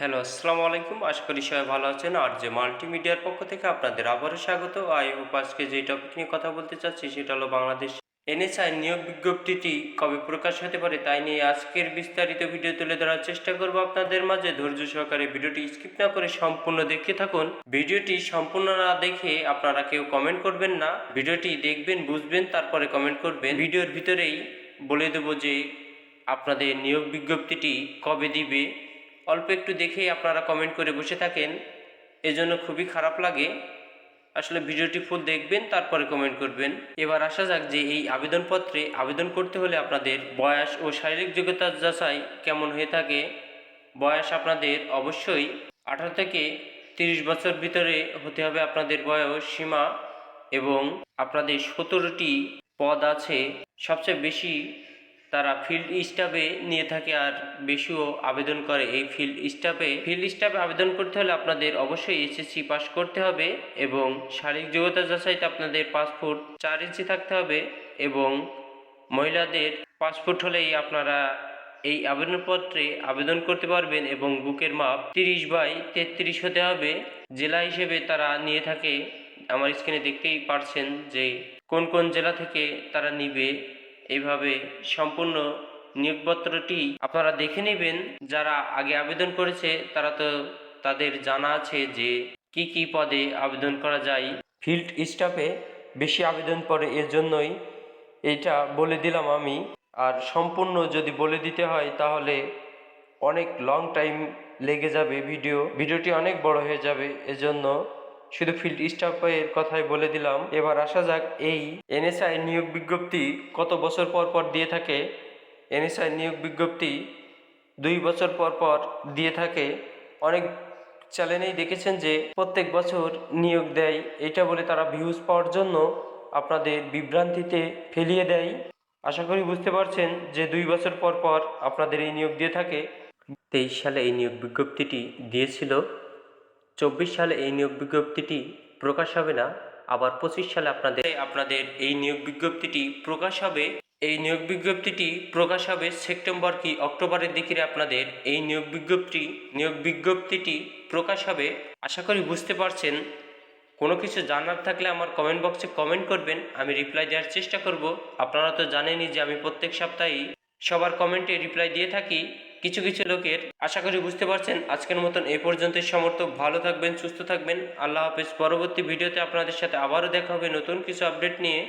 Hello, আসসালামু আলাইকুম। আশা করি সবাই ভালো আছেন। আর যে মাল্টিমিডিয়ার পক্ষ থেকে আপনাদের আবারও স্বাগত। আই হোপ আজকে যে টপিক নিয়ে কথা বলতে চাচ্ছি, সেটা হলো বাংলাদেশ এনএসআই নিয়োগ বিজ্ঞপ্তিটি কবে প্রকাশ হতে পারে তাই নিয়ে আজকের বিস্তারিত ভিডিও তুলে ধরার চেষ্টা করব আপনাদের মাঝে। ধৈর্য সহকারে ভিডিওটি স্কিপ না করে সম্পূর্ণ দেখতে থাকুন। ভিডিওটি সম্পূর্ণ না দেখে আপনারা কেউ কমেন্ট করবেন না। ভিডিওটি দেখবেন, বুঝবেন, তারপরে কমেন্ট করবেন। ভিডিওর ভিতরেই বলে দেবো যে আপনাদের নিয়োগ বিজ্ঞপ্তিটি কবে দিবে অল্প একটু দেখেই আপনারা কমেন্ট করে বসে থাকেন। এজন্য খুবই খারাপ লাগে। আসলে ভিডিওটি ফুল দেখবেন, তারপরে কমেন্ট করবেন। এবার আসা যাক যে এই আবেদনপত্রে আবেদন করতে হলে আপনাদের বয়স ও শারীরিক যোগ্যতা যাচাই কেমন হয়ে থাকে। বয়স আপনাদের অবশ্যই আঠারো থেকে তিরিশ বছর ভিতরে হতে হবে আপনাদের বয়স সীমা এবং আপনাদের সতেরোটি পদ আছে। সবচেয়ে বেশি তারা ফিল্ড স্টাফে নিয়ে থাকে আর বেশিও আবেদন করে। এই ফিল্ড স্টাফে ফিল্ড স্টাফে আবেদন করতে হলে আপনাদের অবশ্যই এসএসসি পাস করতে হবে এবং শারীরিক যোগ্যতা যাচাইতে আপনাদের পাসপোর্ট চার ইঞ্চি থাকতে হবে এবং মহিলাদের পাসপোর্ট হলেই আপনারা এই আবেদনপত্রে আবেদন করতে পারবেন এবং বুকের মাপ তিরিশ বাই তেত্রিশ হতে হবে। জেলা হিসেবে তারা নিয়ে থাকে, আমার স্ক্রিনে দেখতেই পারছেন যে কোন কোন জেলা থেকে তারা নিবে। এইভাবে সম্পূর্ণ নিয়োগপত্রটি আপনারা দেখে নেবেন। যারা আগে আবেদন করেছে, তারা তো তাদের জানা আছে যে কি কি পদে আবেদন করা যায়। ফিল্ড স্টাফে বেশি আবেদন পড়ে এর জন্যই এটা বলে দিলাম আমি। আর সম্পূর্ণ যদি বলে দিতে হয়, তাহলে অনেক লং টাইম লেগে যাবে ভিডিও। ভিডিওটি অনেক বড় হয়ে যাবে, এজন্য শুধু ফিল্ড স্টাফের কথাই বলে দিলাম। এবার আসা যাক এই এনএসআই নিয়োগ বিজ্ঞপ্তি কত বছর পর পর দিয়ে থাকে। এনএসআই নিয়োগ বিজ্ঞপ্তি দুই বছর পর পর দিয়ে থাকে। অনেক চ্যানেলেই দেখেছেন যে প্রত্যেক বছর নিয়োগ দেয়। এটা বলে তারা ভিউজ পাওয়ার জন্য আপনাদের বিভ্রান্তিতে ফেলিয়ে দেয়। আশা করি বুঝতে পারছেন যে দুই বছর পর পর আপনাদের এই নিয়োগ দিয়ে থাকে। তেইশ সালে এই নিয়োগ বিজ্ঞপ্তিটি দিয়েছিল। চব্বিশ সালে এই নিয়োগ বিজ্ঞপ্তিটি প্রকাশ হবে না, আবার পঁচিশ সালে আপনাদের আপনাদের এই নিয়োগ বিজ্ঞপ্তিটি প্রকাশ হবে। এই নিয়োগ বিজ্ঞপ্তিটি প্রকাশ হবে সেপ্টেম্বর কি অক্টোবরের দিকে আপনাদের এই নিয়োগ বিজ্ঞপ্তি, নিয়োগ বিজ্ঞপ্তিটি প্রকাশ হবে। আশা করি বুঝতে পারছেন। কোনো কিছু জানার থাকলে আমার কমেন্ট বক্সে কমেন্ট করবেন, আমি রিপ্লাই দেওয়ার চেষ্টা করব। আপনারা তো জানেনই যে আমি প্রত্যেক সপ্তাহেই সবার কমেন্টে রিপ্লাই দিয়ে থাকি। কিছু কিছু লোকের আশা করি বুঝতে পারছেন। আজকের মতন এ পর্যন্তই। সমর্থক ভালো থাকবেন, সুস্থ থাকবেন। আল্লাহ হাফেজ। পরবর্তী ভিডিওতে আপনাদের সাথে আবারও দেখা হবে নতুন কিছু আপডেট নিয়ে।